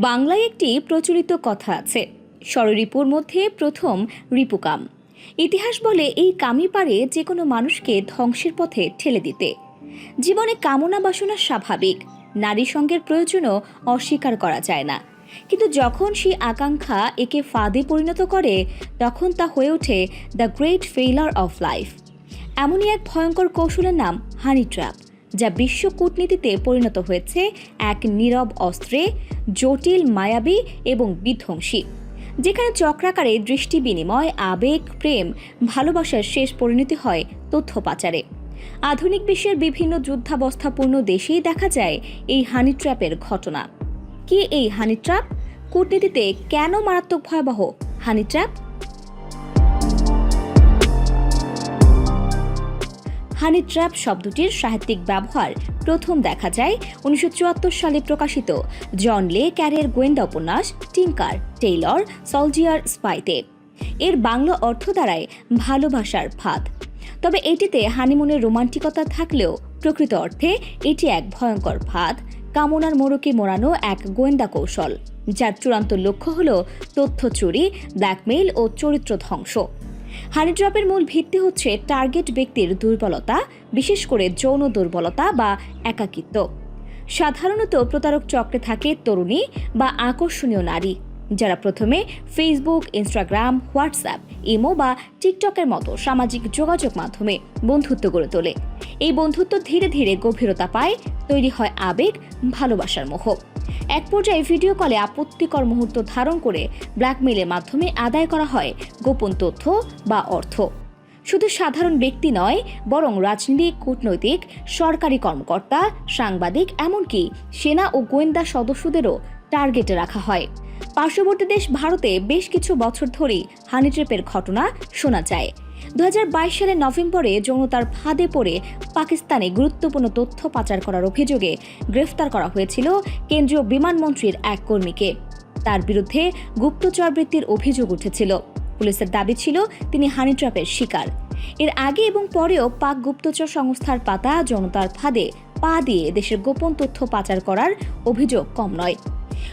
বাংলায় একটি প্রচলিত কথা আছে ষড়রিপুর মধ্যে প্রথম রিপুকাম ইতিহাস বলে এই কামি পারে যে কোনো মানুষকে ধ্বংসের পথে ঠেলে দিতে। জীবনে কামনা বাসনা স্বাভাবিক নারী সঙ্গের প্রয়োজনও অস্বীকার করা যায় না। কিন্তু যখন সেই আকাঙ্ক্ষা একে ফাঁদে পরিণত করে, তখন তা হয়ে ওঠে the great failure of life. এমনই এক ভয়ঙ্কর কৌশলের নাম হানি ট্র্যাপ। যা বিশ্ব কূটনীতিতে পরিণত হয়েছে এক নীরব অস্ত্রে, জটিল মায়াবী এবং বিধ্বংসী, যেখানে চক্রাকারে দৃষ্টি বিনিময়, আবেগ, প্রেম, ভালোবাসার শেষ পরিণতি হয় তথ্য পাচারে। আধুনিক বিশ্বের বিভিন্ন যুদ্ধাবস্থাপূর্ণ দেশেই দেখা যায় এই হানি ট্র্যাপের ঘটনা। কি এই হানি ট্র্যাপ? কূটনীতিতে কেন মারাত্মক ভয়াবহ হানি ট্র্যাপ? হানি ট্র্যাপ শব্দটির সাহিত্যিক ব্যবহার প্রথম দেখা যায় উনিশশো চুয়াত্তর সালে প্রকাশিত। জন লে ক্যারের গোয়েন্দা উপন্যাস টিঙ্কার, টেইলর, সলজিয়ার স্পাইতে। এর বাংলা অর্থ দাঁড়ায় ভালোবাসার ফাঁদ। তবে এটিতে হানিমুনের রোমান্টিকতা থাকলেও প্রকৃত অর্থে এটি এক ভয়ঙ্কর ফাঁদ, কামনার মোড়কে মোড়ানো এক গোয়েন্দা কৌশল, যার চূড়ান্ত লক্ষ্য হল তথ্য চুরি, ব্ল্যাকমেইল ও চরিত্র ধ্বংস। হানি ড্রপের মূল ভিত্তি হচ্ছে টার্গেট ব্যক্তির দুর্বলতা, বিশেষ করে যৌন দুর্বলতা বা একাকিত্ব। সাধারণত প্রতারক চক্রে থাকে তরুণী বা আকর্ষণীয় নারী, যারা প্রথমে ফেসবুক ইনস্টাগ্রাম হোয়াটসঅ্যাপ ইমো বা টিকটকের মতো সামাজিক যোগাযোগ মাধ্যমে বন্ধুত্ব গড়ে তোলে। এই বন্ধুত্ব ধীরে ধীরে গভীরতা পায়, তৈরি হয় আবেগ, ভালোবাসার মোহ। এক পর্যায়ে ভিডিও কলে আপত্তিকর মুহূর্ত ধারণ করে ব্ল্যাকমেইলের মাধ্যমে আদায় করা হয় গোপন তথ্য বা অর্থ। শুধু সাধারণ ব্যক্তি নয়, বরং রাজনীতিক, কূটনৈতিক, সরকারি কর্মকর্তা, সাংবাদিক, এমনকি সেনা ও গোয়েন্দা সদস্যদেরও টার্গেটে রাখা হয়। পার্শ্ববর্তী দেশ ভারতে বেশ কিছু বছর ধরেই হানি ট্রেপের ঘটনা শোনা যায়। দু হাজার বাইশ সালের নভেম্বরে যৌনতার ফাঁদে পড়ে পাকিস্তানে গুরুত্বপূর্ণ তথ্য পাচার করার অভিযোগে গ্রেফতার করা হয়েছিল কেন্দ্রীয় বিমানমন্ত্রীর এক কর্মীকে। তার বিরুদ্ধে গুপ্তচর বৃত্তির অভিযোগ উঠেছিল। পুলিশের দাবি ছিল, তিনি হানি ট্র্যাপের শিকার। এর আগে এবং পরেও পাক গুপ্তচর সংস্থার পাতা জনতার ফাঁদে পা দিয়ে দেশের গোপন তথ্য পাচার করার অভিযোগ কম নয়।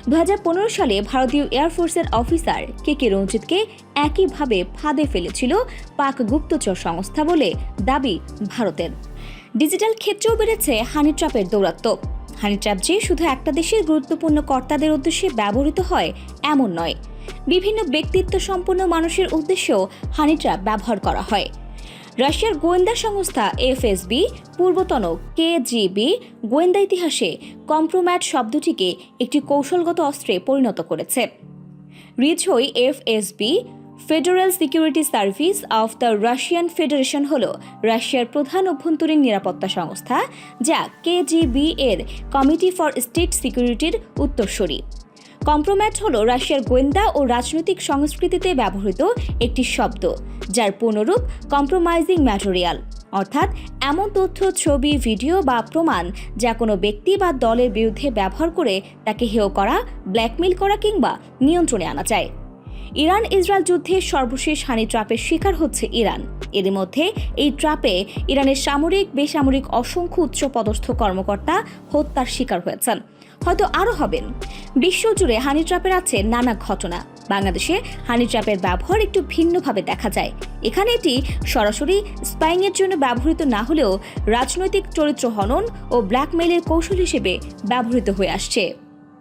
দু হাজার পনেরো সালে ভারতীয় এয়ারফোর্সের অফিসার কে কে রঞ্জিতকে একইভাবে ফাঁদে ফেলেছিল পাক গুপ্তচর সংস্থা বলে দাবি ভারতের। ডিজিটাল ক্ষেত্রেও বেড়েছে হানি ট্র্যাপের দৌরাত্ম্য। হানি ট্র্যাপ যে শুধু একটা দেশের গুরুত্বপূর্ণ কর্তাদের উদ্দেশ্যে ব্যবহৃত হয়, এমন নয়। বিভিন্ন ব্যক্তিত্ব সম্পন্ন মানুষের উদ্দেশ্যেও হানি ট্র্যাপ ব্যবহার করা হয়। রাশিয়ার গোয়েন্দা সংস্থা এফএসবি, পূর্বতন কেজিবি গোয়েন্দা ইতিহাসে কম্প্রোম্যাট শব্দটিকে একটি কৌশলগত অস্ত্রে পরিণত করেছে। রিচই FSB, federal security service of the Russian federation হল রাশিয়ার প্রধান অভ্যন্তরীণ নিরাপত্তা সংস্থা, যা কেজিবি এর কমিটি ফর স্টেট সিকিউরিটির উত্তরসূরি। কম্প্রোম্যাট হল রাশিয়ার গোয়েন্দা ও রাজনৈতিক সংস্কৃতিতে ব্যবহৃত একটি শব্দ, যার পুনরূপ কম্প্রোমাইজিং ম্যাটেরিয়াল অর্থাৎ এমন তথ্য, ছবি, ভিডিও বা প্রমাণ যা কোনো ব্যক্তি বা দলের বিরুদ্ধে ব্যবহার করে তাকে হেয় করা ব্ল্যাকমেল করা কিংবা নিয়ন্ত্রণে আনা যায়। ইরান ইসরায়েল যুদ্ধে সর্বশেষ হানি ট্রাপের শিকার হচ্ছে ইরান। এর মধ্যে এই ট্রাপে ইরানের সামরিক, বেসামরিক অসংখ্য উচ্চপদস্থ কর্মকর্তা হত্যার শিকার হয়েছেন। হয়তো আরও হবেন। বিশ্বজুড়ে হানি ট্র্যাপের আছে নানা ঘটনা। বাংলাদেশে হানি ট্র্যাপের ব্যবহার একটু ভিন্নভাবে দেখা যায়। এখানে এটি সরাসরি স্পাইংয়ের জন্য ব্যবহৃত না হলেও রাজনৈতিক চরিত্র হনন ও ব্ল্যাকমেইলের কৌশল হিসেবে ব্যবহৃত হয়ে আসছে।